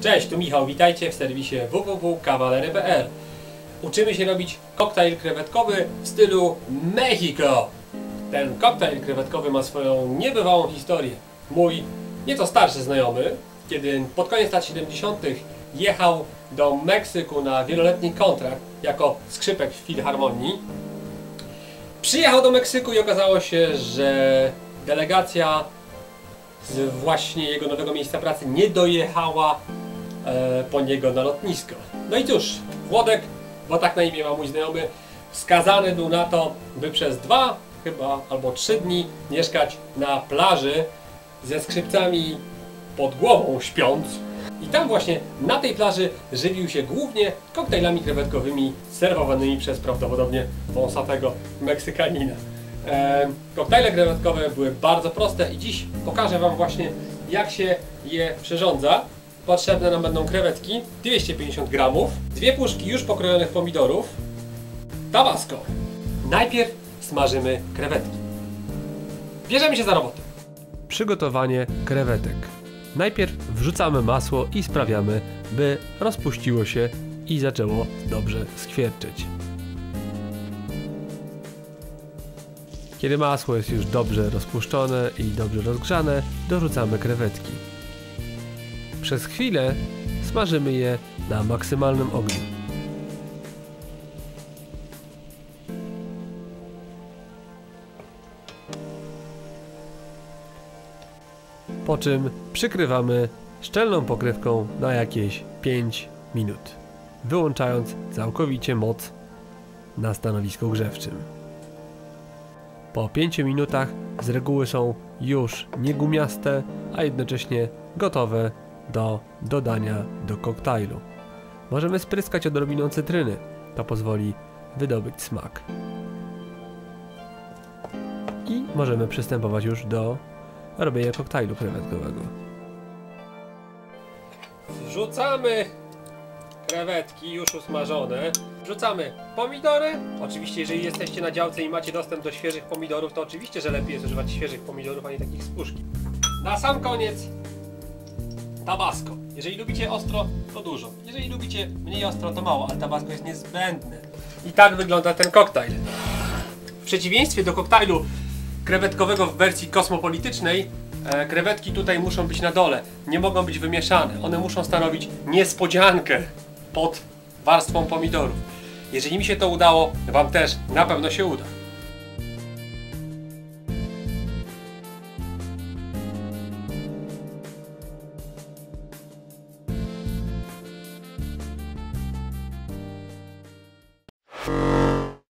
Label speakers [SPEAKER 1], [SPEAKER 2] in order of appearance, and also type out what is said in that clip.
[SPEAKER 1] Cześć, tu Michał, witajcie w serwisie www.kawalery.pl Uczymy się robić koktajl krewetkowy w stylu Mexico. Ten koktajl krewetkowy ma swoją niebywałą historię. Mój nieco starszy znajomy, kiedy pod koniec lat 70. jechał do Meksyku na wieloletni kontrakt jako skrzypek w Filharmonii, przyjechał do Meksyku i okazało się, że delegacja z właśnie jego nowego miejsca pracy nie dojechała e, po niego na lotnisko. No i cóż, Włodek, bo tak na imię ma mój znajomy, skazany był na to, by przez dwa chyba albo trzy dni mieszkać na plaży ze skrzypcami pod głową śpiąc. I tam właśnie na tej plaży żywił się głównie koktajlami krewetkowymi serwowanymi przez prawdopodobnie wąsatego Meksykanina. E, koktajle krewetkowe były bardzo proste i dziś pokażę Wam właśnie jak się je przyrządza. Potrzebne nam będą krewetki 250 gramów, dwie puszki już pokrojonych pomidorów, tabasco. Najpierw smażymy krewetki. Bierzemy się za robotę. Przygotowanie krewetek. Najpierw wrzucamy masło i sprawiamy, by rozpuściło się i zaczęło dobrze skwierczyć. Kiedy masło jest już dobrze rozpuszczone i dobrze rozgrzane, dorzucamy krewetki. Przez chwilę smażymy je na maksymalnym ogniu. Po czym przykrywamy szczelną pokrywką na jakieś 5 minut, wyłączając całkowicie moc na stanowisku grzewczym. Po 5 minutach z reguły są już niegumiaste, a jednocześnie gotowe do dodania do koktajlu. Możemy spryskać odrobiną cytryny, to pozwoli wydobyć smak. I możemy przystępować już do robienia koktajlu krewetkowego. Wrzucamy krewetki już usmażone. Wrzucamy pomidory. Oczywiście, jeżeli jesteście na działce i macie dostęp do świeżych pomidorów, to oczywiście, że lepiej jest używać świeżych pomidorów, a nie takich z puszki. Na sam koniec tabasco. Jeżeli lubicie ostro, to dużo. Jeżeli lubicie mniej ostro, to mało, ale tabasco jest niezbędne. I tak wygląda ten koktajl. W przeciwieństwie do koktajlu krewetkowego w wersji kosmopolitycznej, e, krewetki tutaj muszą być na dole. Nie mogą być wymieszane. One muszą stanowić niespodziankę pod warstwą pomidorów. Jeżeli mi się to udało, Wam też na pewno się uda.